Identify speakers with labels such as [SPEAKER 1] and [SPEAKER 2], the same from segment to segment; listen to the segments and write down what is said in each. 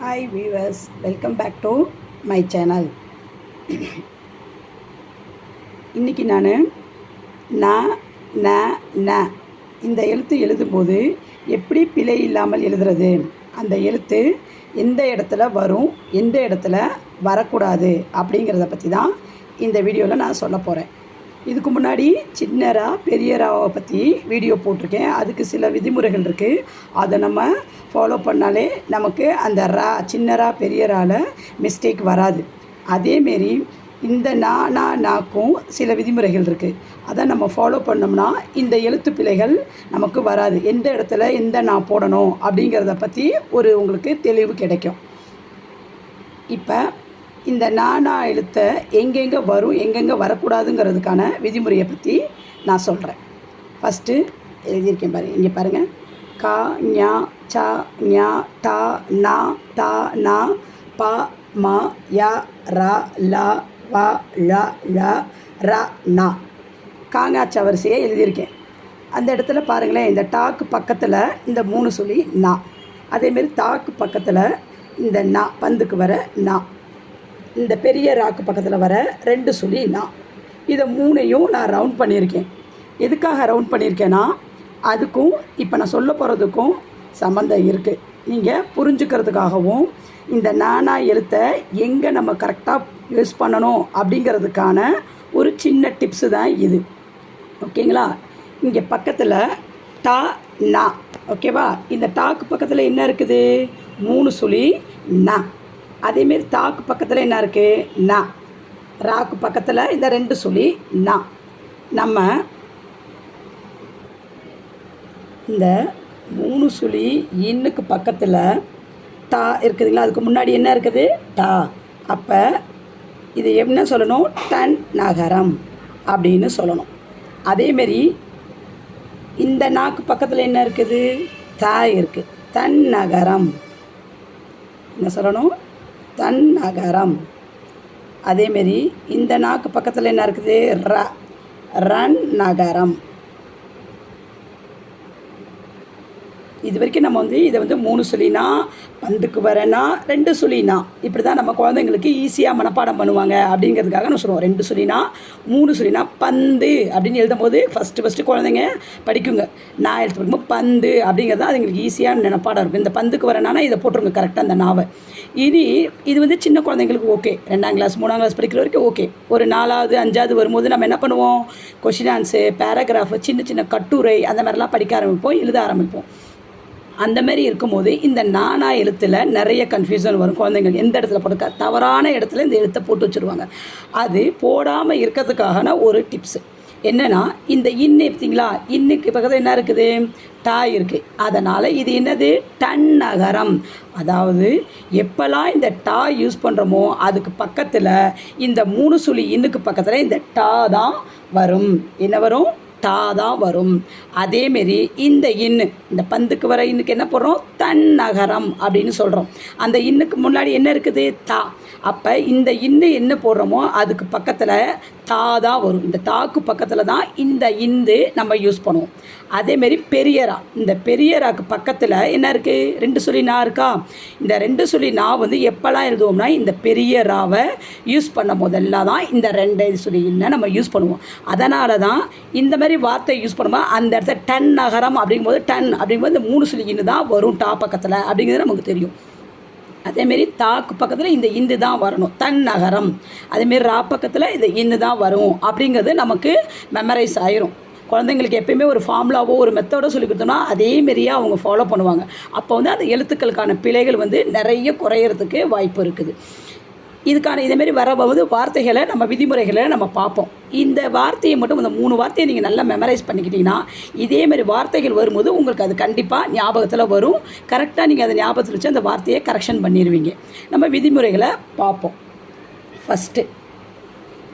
[SPEAKER 1] Hi viewers welcome back to my channel இன்றைக்கி நான் ந ந ந இந்த எழுத்து எழுதும்போது எப்படி பிழை இல்லாமல் எழுதுறது? அந்த எழுத்து எந்த இடத்துல வரும் எந்த இடத்துல வரக்கூடாது அப்படிங்கிறத பற்றி தான் இந்த வீடியோவில் நான் சொல்ல போகிறேன் இதுக்கு முன்னாடி சின்னரா பெரியராவை பற்றி வீடியோ போட்டிருக்கேன். அதுக்கு சில விதிமுறைகள் இருக்குது அதை நம்ம ஃபாலோ பண்ணாலே நமக்கு அந்த ரா சின்னரா பெரியரால மிஸ்டேக் வராது. அதேமாரி இந்த நா நா நாக்கும் சில விதிமுறைகள் இருக்குது அதை நம்ம ஃபாலோ பண்ணோம்னா இந்த எழுத்து பிழைகள் நமக்கு வராது. எந்த இடத்துல எந்த நான் போடணும் அப்படிங்கிறத பற்றி ஒரு உங்களுக்கு தெளிவு கிடைக்கும். இப்போ இந்த நானா எழுத்தை எங்கெங்கே வரும் எங்கெங்கே வரக்கூடாதுங்கிறதுக்கான விதிமுறையை பற்றி நான் சொல்கிறேன் ஃபஸ்ட்டு எழுதியிருக்கேன் பாருங்கள் இங்கே பாருங்கள் கா ஞா சா ஞா தா நா டா நா பா மா யா ரா லா வா ல ல ரா நா. காங்காச்ச வரிசையை எழுதியிருக்கேன். அந்த இடத்துல பாருங்களேன் இந்த டாக்கு பக்கத்தில் இந்த மூணு சொல்லி நா. அதேமாரி தாக்கு பக்கத்தில் இந்த நா பந்துக்கு வர நா. இந்த பெரிய ராக்கு பக்கத்தில் வர ரெண்டு சொல்லி நா. இதை மூணையும் நான் ரவுண்ட் பண்ணியிருக்கேன். எதுக்காக ரவுண்ட் பண்ணியிருக்கேன்னா அதுக்கும் இப்போ நான் சொல்ல போகிறதுக்கும் சம்மந்தம் இருக்குது நீங்கள் புரிஞ்சுக்கிறதுக்காகவும் இந்த நானா எழுத்தை எங்கே நம்ம கரெக்டாக யூஸ் பண்ணணும் அப்படிங்கிறதுக்கான ஒரு சின்ன டிப்ஸு தான் இது. ஓகேங்களா இங்கே பக்கத்தில் டா நா. ஓகேவா இந்த டாக்கு பக்கத்தில் என்ன இருக்குது? மூணு சுழி நா. அதேமாரி தாக்கு பக்கத்தில் என்ன இருக்குது நா. ராக்கு பக்கத்தில் இந்த ரெண்டு சுழி நா. நம்ம இந்த மூணு சுழி இன்னுக்கு பக்கத்தில் தா இருக்குதுங்களா? அதுக்கு முன்னாடி என்ன இருக்குது? தா. அப்போ இது என்ன சொல்லணும்? டன் நகரம் அப்படின்னு சொல்லணும். அதேமாரி இந்த நாக்கு பக்கத்தில் என்ன இருக்குது? தா இருக்குது தன் நகரம். என்ன சொல்லணும்? தன் நகரம். அதேமாரி இந்த நாக்கு பக்கத்தில் என்ன இருக்குது? ர. ரன் நகரம். இது வரைக்கும் நம்ம வந்து இதை வந்து மூணு சொல்லினா பந்துக்கு வரனா ரெண்டு சொல்லினா. இப்படி தான் நம்ம குழந்தைங்களுக்கு ஈஸியாக மனப்பாடம் பண்ணுவாங்க அப்படிங்கிறதுக்காக நான் சொல்லுவோம் ரெண்டு சொல்லினா மூணு சொல்லினா பந்து அப்படின்னு எழுதும் போது ஃபஸ்ட்டு ஃபஸ்ட்டு குழந்தைங்க படிக்குங்க. நான் எழுத்து படிக்கும்போது பந்து அப்படிங்கிறது தான் அதுங்களுக்கு ஈஸியான நினப்பாடம் இருக்கும். இந்த பந்துக்கு வரனானா இதை போட்டுருங்க கரெக்டாக அந்த நாவை. இனி இது வந்து சின்ன குழந்தைங்களுக்கு ஓகே ரெண்டாம் கிளாஸ் மூணாம் கிளாஸ் படிக்கிற வரைக்கும் ஓகே ஒரு நாலாவது அஞ்சாவது வரும்போது நம்ம என்ன பண்ணுவோம்? கொஷின் ஆன்ஸு பேராகிராஃபு சின்ன சின்ன கட்டுரை அந்த மாதிரிலாம் படிக்க ஆரம்பிப்போம் எழுத ஆரம்பிப்போம். அந்த மாதிரி இருக்கும்போது இந்த நானா எழுத்தில் நிறைய கன்ஃபியூஷன் வரும். குழந்தைங்க எந்த இடத்துல போட்டு தவறான இடத்துல இந்த எழுத்தை போட்டு வச்சுருவாங்க. அது போடாமல் இருக்கிறதுக்கான ஒரு டிப்ஸு என்னென்னா இந்த இன்னு பார்த்தீங்களா? இன்னுக்கு பக்கத்தில் என்ன இருக்குது? டா இருக்குது அதனால் இது என்னது? டன் நகரம். அதாவது எப்போல்லாம் இந்த டா யூஸ் பண்ணுறோமோ அதுக்கு பக்கத்தில் இந்த மூணு சுழி இன்னுக்கு பக்கத்தில் இந்த டா தான் வரும். என்ன வரும்? தா தான் வரும். அதேமாரி இந்த இன்னு இந்த பந்துக்கு வர இன்னுக்கு என்ன போடுறோம்? தன் நகரம் அப்படின்னு சொல்கிறோம் அந்த இன்னுக்கு முன்னாடி என்ன இருக்குது? தா. அப்போ இந்த இன்னு என்ன போடுறோமோ அதுக்கு பக்கத்தில் தா தான் வரும். இந்த தாக்கு பக்கத்தில் தான் இந்த இந்து நம்ம யூஸ் பண்ணுவோம். அதேமாரி பெரியரா. இந்த பெரியராக்கு பக்கத்தில் என்ன இருக்குது ரெண்டு சொல்லி நா இருக்கா? இந்த ரெண்டு சொல்லி நா வந்து எப்போல்லாம் எழுதுவோம்னா இந்த பெரிய ராவை யூஸ் பண்ண போதெல்லாம் தான் இந்த ரெண்டு சொல்லி இன்னை நம்ம யூஸ் பண்ணுவோம். அதனால தான் இந்த மாதிரி வார்த்தை யூஸ் பண்ணும்போது அந்த இடத்துல டன் நகரம் அப்படிங்கும்போது டன் அப்படிங்கும்போது இந்த மூணு சொல்லி இன்னு தான் வரும் டா பக்கத்தில் அப்படிங்கிறது நமக்கு தெரியும். அதேமாரி தாக்கு பக்கத்தில் இந்த இந்து தான் வரணும். தன் நகரம் அதேமாரி ரா பக்கத்தில் இந்த இந்து தான் வரும். அப்படிங்கிறது நமக்கு மெமரைஸ் ஆயிரும். குழந்தைங்களுக்கு எப்பயுமே ஒரு ஃபார்முலாவோ ஒரு மெத்தடோ சொல்லி கொடுத்தோம்னா அதேமாரியே அவங்க ஃபாலோ பண்ணுவாங்க. அப்போ வந்து அந்த எழுத்துக்களுக்கான பிழைகள் வந்து நிறைய குறையிறதுக்கு வாய்ப்பு இருக்குது. இதுக்கான இதேமாரி வரபோது வார்த்தைகளை நம்ம விதிமுறைகளை நம்ம பார்ப்போம். இந்த வார்த்தையை மட்டும் இந்த மூணு வார்த்தையை நீங்கள் நல்லா மெமரைஸ் பண்ணிக்கிட்டிங்கன்னா இதேமாரி வார்த்தைகள் வரும்போது உங்களுக்கு அது கண்டிப்பாக ஞாபகத்தில் வரும். கரெக்டாக நீங்கள் அதை ஞாபகத்தில் வச்சு அந்த வார்த்தையை கரெக்ஷன் பண்ணிடுவீங்க நம்ம விதிமுறைகளை பார்ப்போம். ஃபஸ்ட்டு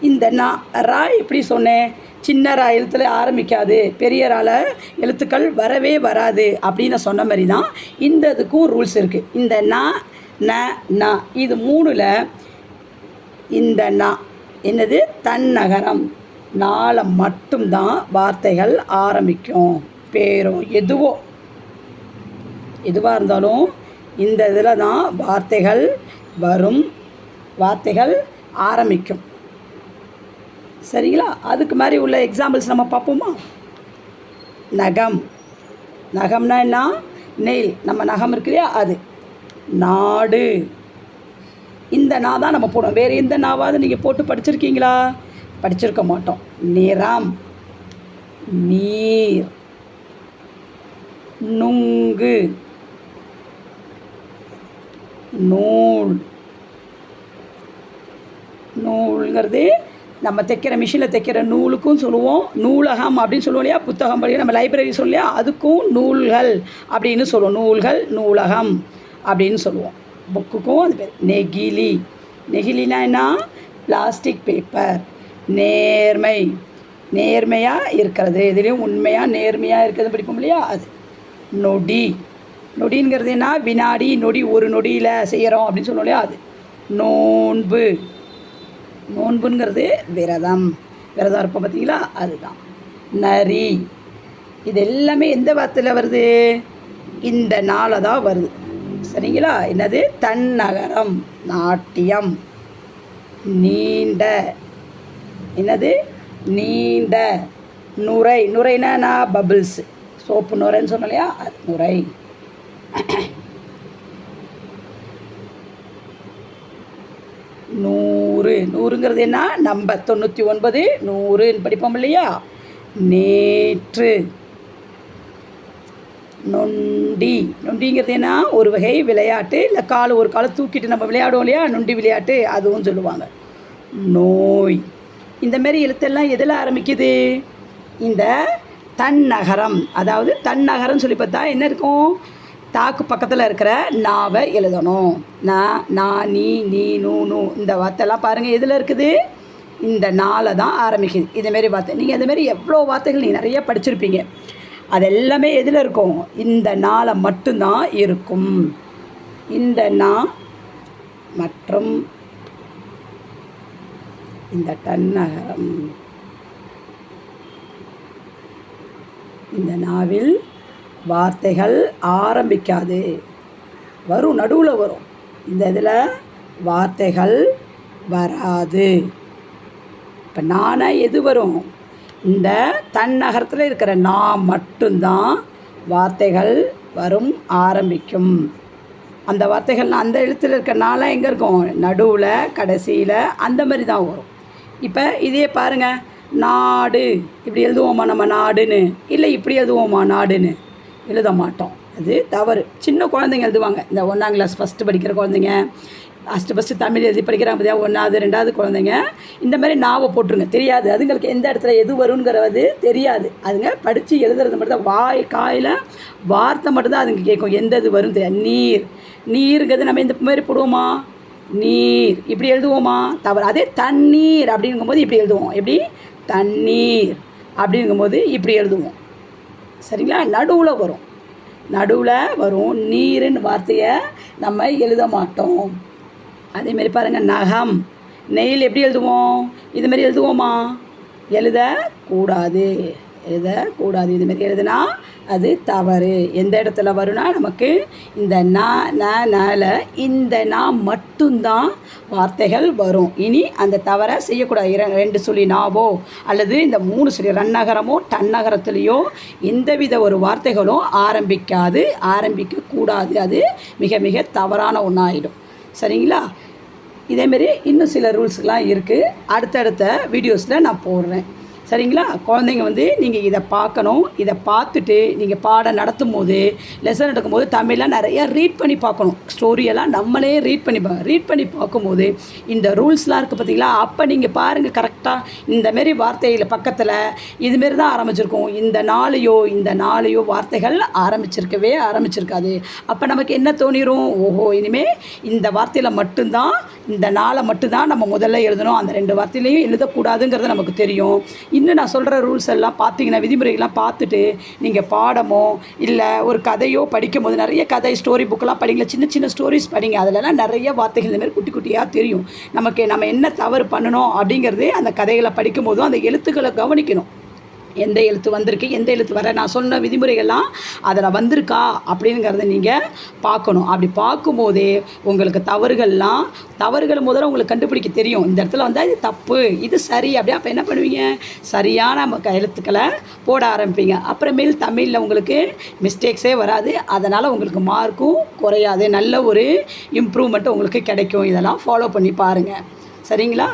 [SPEAKER 1] இந்த நான் ரா எப்படி சொன்னேன்? சின்ன ரா எழுத்தில் ஆரம்பிக்காது பெரிய ரால எழுத்துக்கள் வரவே வராது அப்படின்னு சொன்ன மாதிரி தான் இந்த இதுக்கும் ரூல்ஸ் இருக்குது இந்த நா ந இது மூணில் இந்த நான் என்னது? தன்னகரம். நாளை மட்டும்தான் வார்த்தைகள் ஆரம்பிக்கும். பேரும் எதுவோ. எதுவாக இருந்தாலும் இந்த இதில் தான் வார்த்தைகள் வரும். வார்த்தைகள் ஆரம்பிக்கும். சரிங்களா? அதுக்கு மாதிரி உள்ள எக்ஸாம்பிள்ஸ் நம்ம பார்ப்போமா? நகம். நகம்னா என்ன? நெயில். நம்ம நகம் இருக்கு இல்லையா? அது. நாடு. இந்த நா தான் நம்ம போடுவோம் வேறு எந்த நாவாவது நீங்கள் போட்டு படிச்சிருக்கீங்களா? படிச்சிருக்க மாட்டோம். நிறம். நீர். நுங்கு. நூல். நூலுங்கிறதே நம்ம தைக்கிற மிஷினில் தைக்கிற நூலுக்கும் சொல்லுவோம். நூலகம் அப்படின்னு சொல்லுவோம் இல்லையா? புத்தகம் படிக்க நம்ம லைப்ரரி சொல்லியா அதுக்கும் நூல்கள் அப்படின்னு சொல்லுவோம். நூல்கள் நூலகம் அப்படின்னு சொல்லுவோம். புக்குக்கும் அது பேர் நெகிழி. நெகிழினா என்ன? Plastic paper. நேர்மை. நேர்மையாக இருக்கிறது. இதுலேயும் உண்மையாக நேர்மையாக இருக்கிறது படிப்போம் இல்லையா? அது. நொடி. நொடிங்கிறது என்ன? வினாடி நொடி ஒரு நொடியில் செய்கிறோம் அப்படின்னு சொன்னோம் இல்லையா? அது. நோன்பு. நோன்புங்கிறது விரதம். விரதம் இருப்போம் பார்த்தீங்களா? அதுதான். நரி. இது எல்லாமே எந்த வார்த்தையில் வருது? இந்த நாளை தான் வருது. சரிங்களா? என்னது? தன்னகரம் நாட்டியம். நீண்ட. என்னது? நீண்ட. நுரை. நுரைனா நான் பபிள்ஸ் சோப்பு நுரைன்னு சொன்னலையா அது நுரை. நூறு. நூறுங்கிறது என்ன? நம்ம தொண்ணூற்றி ஒன்பது. நூறுன்னு படிப்போம் இல்லையா? நேற்று. நொண்டி. நொண்டிங்கிறது என்ன? ஒரு வகை விளையாட்டு. இல்லை கால் ஒரு காலை தூக்கிட்டு நம்ம விளையாடுவோம் இல்லையா? நொண்டி விளையாட்டு அதுவும் சொல்லுவாங்க. நோய். இந்த மாதிரி எழுத்தெல்லாம் எதில் ஆரம்பிக்குது? இந்த தன்னகரம். அதாவது தன்னகரம் சொல்லி பார்த்தா என்ன இருக்கும்? தாக்கு பக்கத்தில் இருக்கிற நாவை எழுதணும். நான் நான் நீ நீ நூ நூ. இந்த வார்த்தைலாம் பாருங்கள் எதில் இருக்குது? இந்த நாளை தான் ஆரம்பிக்குது. இதேமாரி வார்த்தை. நீங்கள் இதுமாரி எவ்வளோ வார்த்தைகள் நீங்கள் நிறைய படிச்சிருப்பீங்க. அது எல்லாமே எதில் இருக்கும்? இந்த நாளை மட்டும்தான் இருக்கும். இந்த நா மற்றும் இந்த டன்னகரம் இந்த நாவில் வார்த்தைகள் ஆரம்பிக்காது. வரும் நடுவில் வரும். இந்த இதில் வார்த்தைகள் வராது. இப்போ நானாக எது வரும்? இந்த தன்னகரத்தில் இருக்கிற நான் மட்டும்தான் வார்த்தைகள் வரும் ஆரம்பிக்கும். அந்த வார்த்தைகள் அந்த எழுத்தில் இருக்கிறனால நாளாக எங்கே இருக்கும்? நடுவில் கடைசியில் அந்த மாதிரி தான் வரும். இப்போ இதே பாருங்கள் நாடு. இப்படி எழுதுவோமா நம்ம நாடுன்னு? இல்லை இப்படி எழுதுவோமா நாடுன்னு? எழுத மாட்டோம். அது தவறு. சின்ன குழந்தைங்க எழுதுவாங்க. இந்த ஒன்றாம் கிளாஸ் ஃபஸ்ட்டு படிக்கிற குழந்தைங்க. ஃபஸ்ட்டு ஃபஸ்ட்டு தமிழ் எழுதி படிக்கிறாங்க பார்த்தியா ஒன்றாவது ரெண்டாவது குழந்தைங்க. இந்த மாதிரி நாவை போட்டுருங்க. தெரியாது. அதுங்களுக்கு எந்த இடத்துல எது வருங்கிறது தெரியாது. அதுங்க படித்து எழுதுறது மட்டும்தான். வாய் காயில் வார்த்தை மட்டும்தான் அதுங்க கேட்கும். எந்த இது வரும் தெரியாது. நீர். நீருங்கிறது நம்ம இந்த மாதிரி போடுவோமா? நீர். இப்படி எழுதுவோமா? தவறு. அதே தண்ணீர் அப்படிங்கும்போது இப்படி எழுதுவோம். எப்படி? தண்ணீர் அப்படிங்கும்போது இப்படி எழுதுவோம். சரிங்களா? நடுவில் வரும். நடுவில் வரும். நீருன்னு வார்த்தையை நம்ம எழுத மாட்டோம். அதேமாரி பாருங்கள் நகம். நெயில் எப்படி எழுதுவோம்? இதுமாரி எழுதுவோமா? எழுதக்கூடாது எழுதக்கூடாது இதுமாரி எழுதுனா அது தவறு. எந்த இடத்துல வரும்னா நமக்கு இந்த நா ந நல இந்த நா மட்டும்தான் வார்த்தைகள் வரும். இனி அந்த தவறை செய்யக்கூடாது. இர ரெண்டு சொல்லி நாவோ அல்லது இந்த மூணு சொல்லி ரன்னகரமோ டன்னகரத்துலேயோ எந்தவித ஒரு வார்த்தைகளும் ஆரம்பிக்காது ஆரம்பிக்கக்கூடாது. அது மிக மிக தவறான ஒன்றாயிடும் சரிங்களா? இதேமாரி இன்னும் சில ரூல்ஸ்லாம் இருக்குது அடுத்தடுத்த வீடியோஸில் நான் போடுறேன். சரிங்களா? குழந்தைங்க வந்து நீங்கள் இதை பார்க்கணும். இதை பார்த்துட்டு நீங்கள் பாடம் நடத்தும் போது லெசன் எடுக்கும்போது தமிழெலாம் நிறையா ரீட் பண்ணி பார்க்கணும். ஸ்டோரியெல்லாம் நம்மளே ரீட் பண்ணி பா ரீட் பண்ணி பார்க்கும்போது இந்த ரூல்ஸ்லாம் இருக்குது பார்த்தீங்களா? அப்போ நீங்கள் பாருங்கள் கரெக்டாக இந்தமாரி வார்த்தையில் பக்கத்தில் இதுமாரி தான் ஆரம்பிச்சிருக்கோம். இந்த நாளையோ இந்த நாளையோ வார்த்தைகள் ஆரம்பிச்சிருக்கவே ஆரம்பிச்சிருக்காது. அப்போ நமக்கு என்ன தோணிரும்? ஓஹோ இனிமேல் இந்த வார்த்தையில் மட்டும்தான் இந்த நாளை மட்டும்தான் நம்ம முதல்ல எழுதணும். அந்த ரெண்டு வார்த்தையிலையும் எழுதக்கூடாதுங்கிறது நமக்கு தெரியும். இன்னும் நான் சொல்கிற ரூல்ஸ் எல்லாம் பார்த்தீங்கன்னா விதிமுறைகள்லாம் பார்த்துட்டு நீங்கள் பாடமோ இல்லை ஒரு கதையோ படிக்கும் போது நிறைய கதை ஸ்டோரி புக்கெல்லாம் படிங்களா சின்ன சின்ன ஸ்டோரிஸ் படிங்க. அதிலலாம் நிறைய வார்த்தைகள் இந்த மாதிரி குட்டி குட்டியாக தெரியும். நமக்கு நம்ம என்ன தவறு பண்ணணும் அப்படிங்கிறது அந்த கதைகளை படிக்கும் போதும் அந்த எழுத்துக்களை கவனிக்கணும். எந்த எழுத்து வந்திருக்கு எந்த எழுத்து வர நான் சொன்ன விதிமுறைகள்லாம் அதில் வந்திருக்கா அப்படிங்கிறத நீங்கள் பார்க்கணும். அப்படி பார்க்கும்போதே உங்களுக்கு தவறுகள்லாம் தவறுகள் முதல்ல உங்களுக்கு கண்டுபிடிக்க தெரியும். இந்த இடத்துல வந்தால் இது தப்பு இது சரி அப்படியே அப்போ என்ன பண்ணுவீங்க? சரியான க- எழுத்துக்களை போட ஆரம்பிப்பீங்க. அப்புறமேல் தமிழில் உங்களுக்கு மிஸ்டேக்ஸே வராது. அதனால் உங்களுக்கு மார்க்கும் குறையாது. நல்ல ஒரு இம்ப்ரூவ்மெண்ட் உங்களுக்கு கிடைக்கும். இதெல்லாம் ஃபாலோ பண்ணி பாருங்கள் சரிங்களா?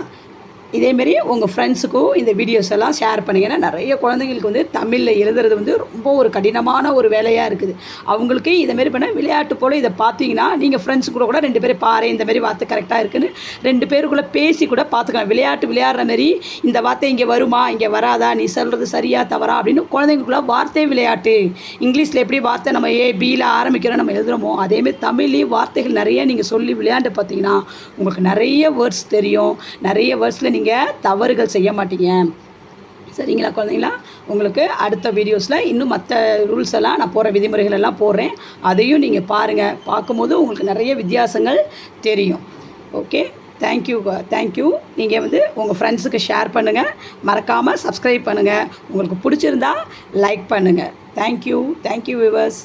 [SPEAKER 1] இதேமாரி உங்கள் ஃப்ரெண்ட்ஸுக்கும் இந்த வீடியோஸ் எல்லாம் ஷேர் பண்ணுங்கன்னா நிறைய குழந்தைங்களுக்கு வந்து தமிழில் எழுதுறது வந்து ரொம்ப ஒரு கடினமான ஒரு வேலையாக இருக்குது. அவங்களுக்கு இதேமாரி பண்ண விளையாட்டு போல் இதை பார்த்தீங்கன்னா நீங்கள் ஃப்ரெண்ட்ஸ் கூட கூட ரெண்டு பேரும் பாரு இந்த மாதிரி வார்த்தை கரெக்டாக இருக்குன்னு ரெண்டு பேருக்குள்ளே பேசி கூட பார்த்துக்கலாம். விளையாட்டு விளையாடுற மாதிரி இந்த வார்த்தை இங்கே வருமா இங்கே வராதா நீ சொல்கிறது சரியா தவறா அப்படின்னு குழந்தைங்களுக்குள்ள வார்த்தை விளையாட்டு. இங்கிலீஷில் எப்படி வார்த்தை நம்ம ஏ பியில் ஆரம்பிக்கிறோம் நம்ம எழுதுகிறோமோ அதேமாரி தமிழ்லேயும் வார்த்தைகள் நிறைய நீங்கள் சொல்லி விளையாண்டு பார்த்தீங்கன்னா உங்களுக்கு நிறைய வேர்ட்ஸ் தெரியும். நிறைய வேர்ட்ஸில் நீங்கள் தவறுகள் செய்ய மாட்டீங்க. சரிங்களா குழந்தைங்களா? உங்களுக்கு அடுத்த வீடியோஸில் இன்னும் மற்ற ரூல்ஸ் எல்லாம் நான் போகிற விதிமுறைகள் எல்லாம் போடுறேன். அதையும் நீங்கள் பாருங்கள் பார்க்கும்போது உங்களுக்கு நிறைய வித்தியாசங்கள் தெரியும். ஓகே தேங்க்யூ தேங்க்யூ நீங்கள் வந்து உங்கள் ஃப்ரெண்ட்ஸுக்கு ஷேர் பண்ணுங்கள் மறக்காமல் சப்ஸ்கிரைப் பண்ணுங்கள் உங்களுக்கு பிடிச்சிருந்தா லைக் பண்ணுங்கள் தேங்க்யூ தேங்க்யூ விவர்ஸ்